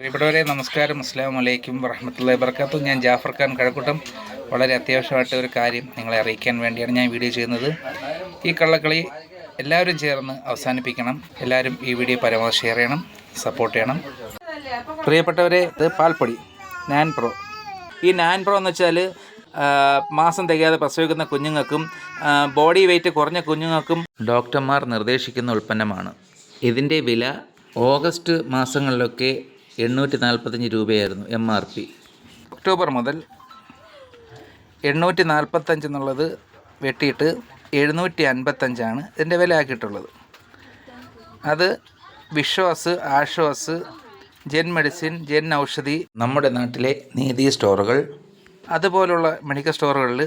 പ്രിയപ്പെട്ടവരെ നമസ്കാരം. അസ്സാം വലൈക്കും വറഹമത്തല്ലാ വർക്കാത്തു ഞാൻ ജാഫർ ഖാൻ കഴക്കൂട്ടം. വളരെ അത്യാവശ്യമായിട്ട് ഒരു കാര്യം നിങ്ങളെ അറിയിക്കാൻ വേണ്ടിയാണ് ഞാൻ വീഡിയോ ചെയ്യുന്നത്. ഈ കള്ളക്കളി എല്ലാവരും ചേർന്ന് അവസാനിപ്പിക്കണം. എല്ലാവരും ഈ വീഡിയോ പരമാവധി ഷെയർ ചെയ്യണം സപ്പോർട്ട് ചെയ്യണം. പ്രിയപ്പെട്ടവരെ ഇത് പാൽപ്പൊടി നാൻ പ്രോ. ഈ നാൻ പ്രോ എന്ന് വെച്ചാൽ മാസം തികയാതെ പ്രസവിക്കുന്ന കുഞ്ഞുങ്ങൾക്കും ബോഡി വെയിറ്റ് കുറഞ്ഞ കുഞ്ഞുങ്ങൾക്കും ഡോക്ടർമാർ നിർദ്ദേശിക്കുന്ന ഉൽപ്പന്നമാണ്. ഇതിന്റെ വില ഓഗസ്റ്റ് മാസങ്ങളിലൊക്കെ എണ്ണൂറ്റി നാൽപ്പത്തഞ്ച് രൂപയായിരുന്നു എം ആർ പി ഒക്ടോബർ മുതൽ എണ്ണൂറ്റി നാൽപ്പത്തഞ്ച് എന്നുള്ളത് വെട്ടിയിട്ട് എഴുന്നൂറ്റി അൻപത്തഞ്ചാണ് ഇതിന്റെ വില ആക്കിയിട്ടുള്ളത്. അത് വിശ്വാസ് ആശ്വാസ് ജെൻ മെഡിസിൻ ജെൻ ഔഷധി. നമ്മുടെ നാട്ടിലെ നീതി സ്റ്റോറുകൾ അതുപോലുള്ള മെഡിക്കൽ സ്റ്റോറുകളിൽ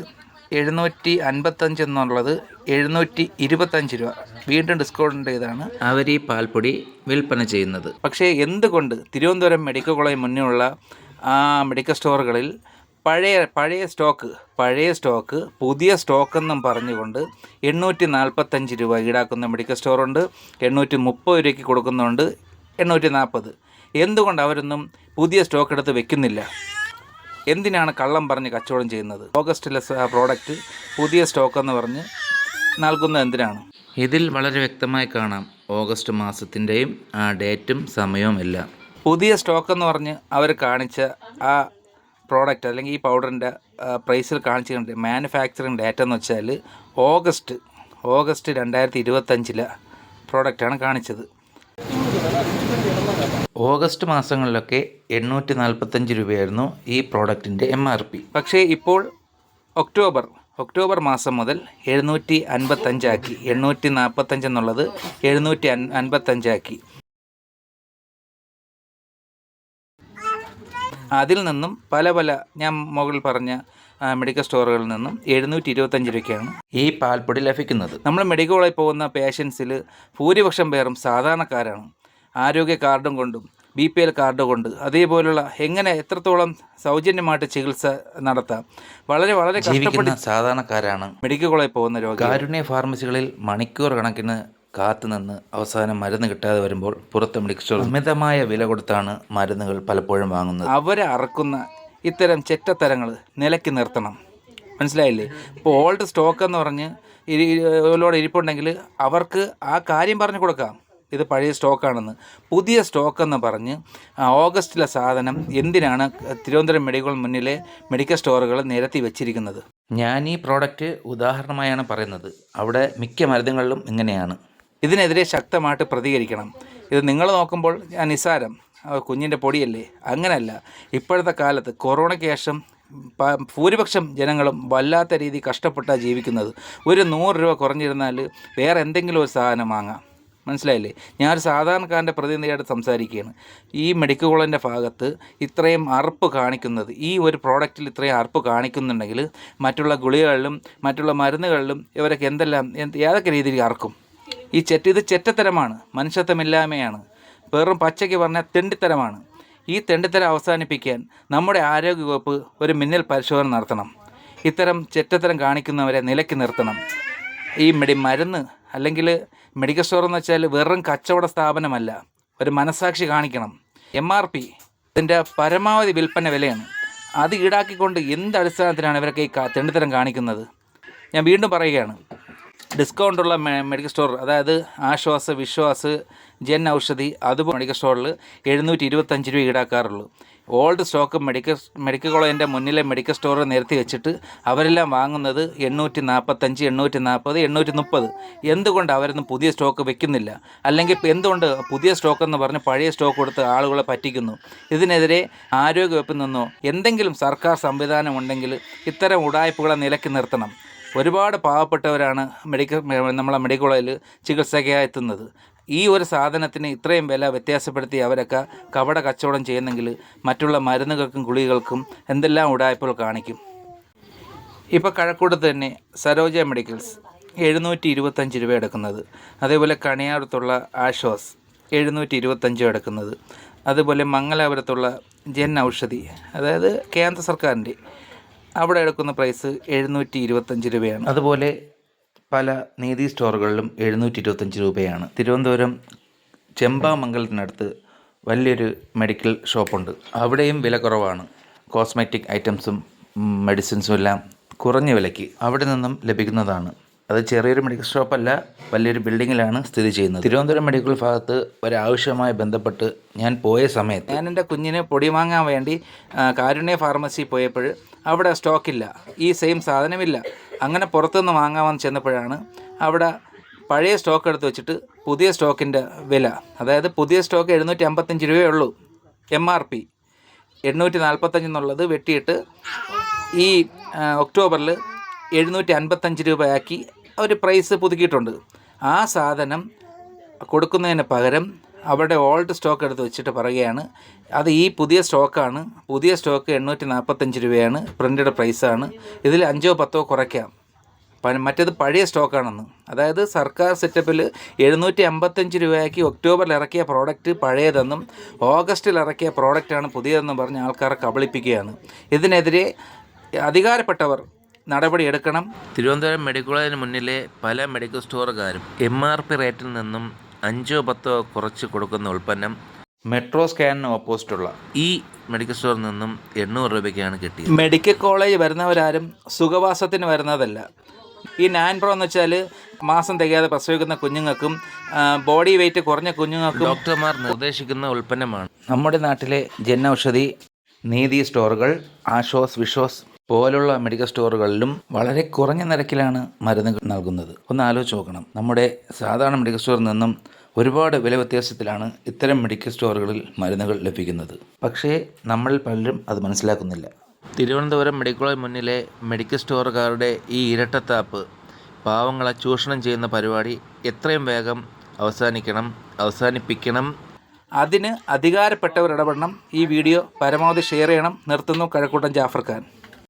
എഴുന്നൂറ്റി അൻപത്തഞ്ച് എന്നുള്ളത് എഴുന്നൂറ്റി ഇരുപത്തഞ്ച് രൂപ. വീണ്ടും ഡിസ്കൗണ്ട് ചെയ്താണ്. അവർ ഈ പാൽപ്പൊടി വിൽപ്പന ചെയ്യുന്നത്. പക്ഷേ എന്തുകൊണ്ട് തിരുവനന്തപുരം മെഡിക്കൽ കോളേജ് മുന്നിലുള്ള ആ മെഡിക്കൽ സ്റ്റോറുകളിൽ പഴയ പഴയ സ്റ്റോക്ക് പഴയ സ്റ്റോക്ക് പുതിയ സ്റ്റോക്ക് എന്നും പറഞ്ഞുകൊണ്ട് എണ്ണൂറ്റി നാൽപ്പത്തഞ്ച് രൂപ ഈടാക്കുന്ന മെഡിക്കൽ സ്റ്റോറുണ്ട് എണ്ണൂറ്റി മുപ്പത് രൂപയ്ക്ക് കൊടുക്കുന്നുണ്ട് എണ്ണൂറ്റി നാൽപ്പത് എന്തുകൊണ്ട് അവരൊന്നും പുതിയ സ്റ്റോക്ക് എടുത്ത് വെക്കുന്നില്ല? എന്തിനാണ് കള്ളം പറഞ്ഞ് കച്ചവടം ചെയ്യുന്നത്? ഓഗസ്റ്റിലെ പ്രോഡക്റ്റ് പുതിയ സ്റ്റോക്ക് എന്ന് പറഞ്ഞ് നൽകുന്നത് എന്തിനാണ്? ഇതിൽ വളരെ വ്യക്തമായി കാണാം. ഓഗസ്റ്റ് മാസത്തിന്റെയും ആ ഡേറ്റും സമയവും എല്ലാം. പുതിയ സ്റ്റോക്ക് എന്ന് പറഞ്ഞ് അവർ കാണിച്ച ആ പ്രോഡക്റ്റ് അല്ലെങ്കിൽ ഈ പൗഡറിന്റെ പ്രൈസിൽ കാണിച്ചിട്ടുണ്ട് മാനുഫാക്ചറിങ് ഡേറ്റ എന്ന് വെച്ചാൽ ഓഗസ്റ്റ് ഓഗസ്റ്റ് രണ്ടായിരത്തി ഇരുപത്തഞ്ചിലെ പ്രോഡക്റ്റാണ് കാണിച്ചത്. ഓഗസ്റ്റ് മാസങ്ങളിലൊക്കെ എണ്ണൂറ്റി നാൽപ്പത്തഞ്ച് രൂപയായിരുന്നു ഈ പ്രോഡക്റ്റിന്റെ എം ആർ പി. പക്ഷേ ഇപ്പോൾ ഒക്ടോബർ ഒക്ടോബർ മാസം മുതൽ എഴുന്നൂറ്റി അൻപത്തഞ്ചാക്കി എണ്ണൂറ്റി നാൽപ്പത്തഞ്ച് എന്നുള്ളത് എഴുന്നൂറ്റി അൻ അൻപത്തഞ്ചാക്കി അതിൽ നിന്നും പല പല ഞാൻ മുകളിൽ പറഞ്ഞ മെഡിക്കൽ സ്റ്റോറുകളിൽ നിന്നും എഴുന്നൂറ്റി ഇരുപത്തഞ്ച് രൂപയ്ക്കാണ് ഈ പാൽപ്പൊടി ലഭിക്കുന്നത്. നമ്മൾ മെഡിക്കൽ കോളേജിൽ പോകുന്ന പേഷ്യൻസിൽ ഭൂരിപക്ഷം പേരും സാധാരണക്കാരാണ്. ആരോഗ്യ കാർഡും കൊണ്ടും ബി പി എൽ കാർഡ് കൊണ്ട്. അതേപോലുള്ള എങ്ങനെ എത്രത്തോളം സൗജന്യമായിട്ട് ചികിത്സ നടത്താം? വളരെ വളരെ ജീവിക്കുന്ന സാധാരണക്കാരാണ്. മെഡിക്കൽ കോളേജിൽ പോകുന്ന രോഗി കാരുണ്യ ഫാർമസികളിൽ മണിക്കൂർ കണക്കിന് കാത്തുനിന്ന് അവസാനം മരുന്ന് കിട്ടാതെ വരുമ്പോൾ പുറത്ത് മെഡിക്കൽ സ്റ്റോർ അമിതമായ വില കൊടുത്താണ് മരുന്നുകൾ പലപ്പോഴും വാങ്ങുന്നത്. അവരെ അറക്കുന്ന ഇത്തരം ചെറ്റത്തരങ്ങൾ നിലയ്ക്ക് നിർത്തണം. മനസ്സിലായില്ലേ? ഇപ്പോൾ ഓൾഡ് സ്റ്റോക്ക് എന്ന് പറഞ്ഞ് ഇരി- ഇരിപ്പുണ്ടെങ്കിൽ അവർക്ക് ആ കാര്യം പറഞ്ഞു കൊടുക്കാം. ഇത് പഴയ സ്റ്റോക്കാണെന്ന്. പുതിയ സ്റ്റോക്കെന്ന് പറഞ്ഞ് ഓഗസ്റ്റിലെ സാധനം എന്തിനാണ് തിരുവനന്തപുരം മെഡിക്കൽ മുന്നിലെ മെഡിക്കൽ സ്റ്റോറുകൾ നിരത്തി വെച്ചിരിക്കുന്നത്? ഞാൻ ഈ പ്രോഡക്റ്റ് ഉദാഹരണമായാണ് പറയുന്നത്. അവിടെ മിക്ക മരുന്നുകളിലും ഇങ്ങനെയാണ്. ഇതിനെതിരെ ശക്തമായിട്ട് പ്രതികരിക്കണം. ഇത് നിങ്ങൾ നോക്കുമ്പോൾ ഞാൻ നിസ്സാരം. ആ, കുഞ്ഞിന്റെ പൊടിയല്ലേ? അങ്ങനല്ല. ഇപ്പോഴത്തെ കാലത്ത് കൊറോണയ്ക്ക് ശേഷം ഭൂരിപക്ഷം ജനങ്ങളും വല്ലാത്ത രീതി കഷ്ടപ്പെട്ടാണ് ജീവിക്കുന്നത്. ഒരു നൂറ് രൂപ കുറഞ്ഞിരുന്നാൽ വേറെ എന്തെങ്കിലും ഒരു സാധനം വാങ്ങാം. മനസ്സിലായില്ലേ? ഞാനൊരു സാധാരണക്കാരന്റെ പ്രതിനിധിയായിട്ട് സംസാരിക്കുകയാണ്. ഈ മെഡിക്കൽ കോളേജിന്റെ ഭാഗത്ത് ഇത്രയും അറുപ്പ് കാണിക്കുന്നത് ഈ ഒരു പ്രോഡക്റ്റിൽ ഇത്രയും അറുപ്പ് കാണിക്കുന്നുണ്ടെങ്കിൽ മറ്റുള്ള ഗുളികകളിലും മറ്റുള്ള മരുന്നുകളിലും ഇവരൊക്കെ എന്തെല്ലാം എന്ത് ഏതൊക്കെ രീതിയിൽ അറക്കും? ഈ ചെറ്റ ഇത് ചെറ്റത്തരമാണ് മനുഷ്യത്വമില്ലായ്മയാണ്. വെറും പച്ചയ്ക്ക് പറഞ്ഞാൽ തെണ്ടിത്തരമാണ്. ഈ തെണ്ടിത്തരം അവസാനിപ്പിക്കാൻ നമ്മുടെ ആരോഗ്യവകുപ്പ് ഒരു മിന്നൽ പരിശോധന നടത്തണം. ഇത്തരം ചെറ്റത്തരം കാണിക്കുന്നവരെ നിലയ്ക്ക് നിർത്തണം. ഈ മെഡി മരുന്ന് അല്ലെങ്കിൽ മെഡിക്കൽ സ്റ്റോർ എന്ന് വെച്ചാൽ വെറും കച്ചവട സ്ഥാപനമല്ല ഒരു മനസാക്ഷി കാണിക്കണം. എം ആർ പി ഇതിന്റെ പരമാവധി വിൽപ്പന വിലയാണ്. അത് ഈടാക്കിക്കൊണ്ട് എന്ത് അടിസ്ഥാനത്തിലാണ് ഇവരൊക്കെ ഈ തെണ്ടിത്തരം കാണിക്കുന്നത്? ഞാൻ വീണ്ടും പറയുകയാണ്. ഡിസ്കൗണ്ടുള്ള മെഡിക്കൽ സ്റ്റോർ അതായത് ആശ്വാസ് വിശ്വാസ് ജൻ ഔഷധി അതുപോലെ മെഡിക്കൽ സ്റ്റോറിൽ എഴുന്നൂറ്റി ഇരുപത്തഞ്ച് രൂപ ഈടാക്കാറുള്ളൂ. ഓൾഡ് സ്റ്റോക്ക് മെഡിക്കൽ മെഡിക്കൽ കോളേജിന്റെ മുന്നിലെ മെഡിക്കൽ സ്റ്റോർ നിരത്തി വെച്ചിട്ട് അവരെല്ലാം വാങ്ങുന്നത് എണ്ണൂറ്റി നാൽപ്പത്തഞ്ച് എണ്ണൂറ്റി നാൽപ്പത് എണ്ണൂറ്റി മുപ്പത് എന്തുകൊണ്ട് അവരൊന്നും പുതിയ സ്റ്റോക്ക് വെക്കുന്നില്ല? അല്ലെങ്കിൽ എന്തുകൊണ്ട് പുതിയ സ്റ്റോക്ക് എന്ന് പറഞ്ഞ് പഴയ സ്റ്റോക്ക് കൊടുത്ത് ആളുകളെ പറ്റിക്കുന്നു? ഇതിനെതിരെ ആരോഗ്യവകുപ്പിൽ നിന്നോ എന്തെങ്കിലും സർക്കാർ സംവിധാനം ഉണ്ടെങ്കിൽ ഇത്തരം ഉടായ്പകളെ നിലയ്ക്ക് നിർത്തണം. ഒരുപാട് പാവപ്പെട്ടവരാണ് മെഡിക്കൽ നമ്മളെ മെഡിക്കൽ കോളേജിൽ ചികിത്സയ്ക്കായി എത്തുന്നത്. ഈ ഒരു സാധനത്തിന് ഇത്രയും വില വ്യത്യാസപ്പെടുത്തി അവരൊക്കെ കവട കച്ചവടം ചെയ്യുന്നെങ്കിൽ മറ്റുള്ള മരുന്നുകൾക്കും ഗുളികൾക്കും എന്തെല്ലാം ഉടായ്പകൾ കാണിക്കും. ഇപ്പോൾ കഴക്കൂട്ടത്ത് തന്നെ സരോജ മെഡിക്കൽസ് എഴുന്നൂറ്റി ഇരുപത്തഞ്ച് രൂപ എടുക്കുന്നത്. അതേപോലെ കണിയാറത്തുള്ള ആഷോസ് എഴുന്നൂറ്റി ഇരുപത്തഞ്ച് എടുക്കുന്നത്. അതുപോലെ മംഗലാപുരത്തുള്ള ജൻ ഔഷധി അതായത് കേന്ദ്ര സർക്കാരിന്റെ അവിടെ എടുക്കുന്ന പ്രൈസ് എഴുന്നൂറ്റി ഇരുപത്തഞ്ച് രൂപയാണ്. അതുപോലെ പല നീതി സ്റ്റോറുകളിലും എഴുന്നൂറ്റി ഇരുപത്തഞ്ച് രൂപയാണ്. തിരുവനന്തപുരം ചെമ്പാമംഗലത്തിനടുത്ത് വലിയൊരു മെഡിക്കൽ ഷോപ്പുണ്ട് അവിടെയും വില കുറവാണ്. കോസ്മെറ്റിക് ഐറ്റംസും മെഡിസിൻസും എല്ലാം കുറഞ്ഞ വിലയ്ക്ക് അവിടെ നിന്നും ലഭിക്കുന്നതാണ്. അത് ചെറിയൊരു മെഡിക്കൽ ഷോപ്പല്ല വലിയൊരു ബിൽഡിങ്ങിലാണ് സ്ഥിതി ചെയ്യുന്നത്. തിരുവനന്തപുരം മെഡിക്കൽ ഭാഗത്ത് ഒരാവശ്യവുമായി ബന്ധപ്പെട്ട് ഞാൻ പോയ സമയത്ത് ഞാൻ എന്റെ കുഞ്ഞിന് പൊടി വാങ്ങാൻ വേണ്ടി കാരുണ്യ ഫാർമസി പോയപ്പോൾ അവിടെ സ്റ്റോക്കില്ല ഈ സെയിം സാധനമില്ല. അങ്ങനെ പുറത്തുനിന്ന് വാങ്ങാമെന്ന് ചെന്നപ്പോഴാണ് അവിടെ പഴയ സ്റ്റോക്ക് എടുത്ത് വെച്ചിട്ട് പുതിയ സ്റ്റോക്കിന്റെ വില. അതായത് പുതിയ സ്റ്റോക്ക് എഴുന്നൂറ്റി അമ്പത്തഞ്ച് രൂപയേ ഉള്ളൂ എം ആർ പി എണ്ണൂറ്റി നാൽപ്പത്തഞ്ച് എന്നുള്ളത് വെട്ടിയിട്ട് ഈ ഒക്ടോബറിൽ എഴുന്നൂറ്റി അൻപത്തഞ്ച് രൂപയാക്കി അവർ പ്രൈസ് പുതുക്കിയിട്ടുണ്ട്. ആ സാധനം കൊടുക്കുന്നതിന് പകരം അവരുടെ ഓൾഡ് സ്റ്റോക്ക് എടുത്ത് വെച്ചിട്ട് പറയുകയാണ് അത് ഈ പുതിയ സ്റ്റോക്കാണ് പുതിയ സ്റ്റോക്ക് എണ്ണൂറ്റി നാൽപ്പത്തഞ്ച് രൂപയാണ് പ്രിന്റഡ് പ്രൈസാണ് ഇതിൽ അഞ്ചോ പത്തോ കുറയ്ക്കാം. മറ്റേത് പഴയ സ്റ്റോക്കാണെന്ന് അതായത് സർക്കാർ സെറ്റപ്പിൽ എഴുന്നൂറ്റി അമ്പത്തഞ്ച് രൂപയ്ക്ക് ഒക്ടോബറിൽ ഇറക്കിയ പ്രോഡക്റ്റ് പഴയതെന്നും ഓഗസ്റ്റിൽ ഇറക്കിയ പ്രോഡക്റ്റാണ് പുതിയതെന്നും പറഞ്ഞ് ആൾക്കാരെ കബളിപ്പിക്കുകയാണ്. ഇതിനെതിരെ അധികാരപ്പെട്ടവർ നടപടി എടുക്കണം. തിരുവനന്തപുരം മെഡിക്കൽ കോളേജിന് മുന്നിലെ പല മെഡിക്കൽ സ്റ്റോറുകാരും എം ആർ പി റേറ്റിൽ നിന്നും അഞ്ചോ പത്തോ കുറച്ച് കൊടുക്കുന്ന ഉൽപ്പന്നം മെട്രോ സ്കാനിന് ഓപ്പോസിറ്റുള്ള ഈ മെഡിക്കൽ സ്റ്റോറിൽ നിന്നും എണ്ണൂറ് രൂപയ്ക്കാണ് കിട്ടിയത്. മെഡിക്കൽ കോളേജ് വരുന്നവരാരും സുഖവാസത്തിന് വരുന്നതല്ല. ഈ നാൻ പ്രോ എന്ന് വെച്ചാൽ മാസം തികയാതെ പ്രസവിക്കുന്ന കുഞ്ഞുങ്ങൾക്കും ബോഡി വെയിറ്റ് കുറഞ്ഞ കുഞ്ഞുങ്ങൾക്കും ഡോക്ടർമാർ നിർദ്ദേശിക്കുന്ന ഉൽപ്പന്നമാണ്. നമ്മുടെ നാട്ടിലെ ജനൌഷധി നീതി സ്റ്റോറുകൾ ആഷോസ് വിഷോസ് പോലുള്ള മെഡിക്കൽ സ്റ്റോറുകളിലും വളരെ കുറഞ്ഞ നിരക്കിലാണ് മരുന്നുകൾ നൽകുന്നത്. ഒന്ന് ആലോചിച്ച് നോക്കണം. നമ്മുടെ സാധാരണ മെഡിക്കൽ സ്റ്റോറിൽ നിന്നും ഒരുപാട് വില വ്യത്യാസത്തിലാണ് ഇത്തരം മെഡിക്കൽ സ്റ്റോറുകളിൽ മരുന്നുകൾ ലഭിക്കുന്നത്. പക്ഷേ നമ്മൾ പലരും അത് മനസ്സിലാക്കുന്നില്ല. തിരുവനന്തപുരം മെഡിക്കൽ കോളേജ് മുന്നിലെ മെഡിക്കൽ സ്റ്റോറുകാരുടെ ഈ ഇരട്ടത്താപ്പ് പാവങ്ങളെ ചൂഷണം ചെയ്യുന്ന പരിപാടി എത്രയും വേഗം അവസാനിക്കണം അവസാനിപ്പിക്കണം. അതിന് അധികാരപ്പെട്ടവർ ഇടപെടണം ഈ വീഡിയോ പരമാവധി ഷെയർ ചെയ്യണം. നിർത്തുന്നു കഴക്കൂട്ടം ജാഫർ ഖാൻ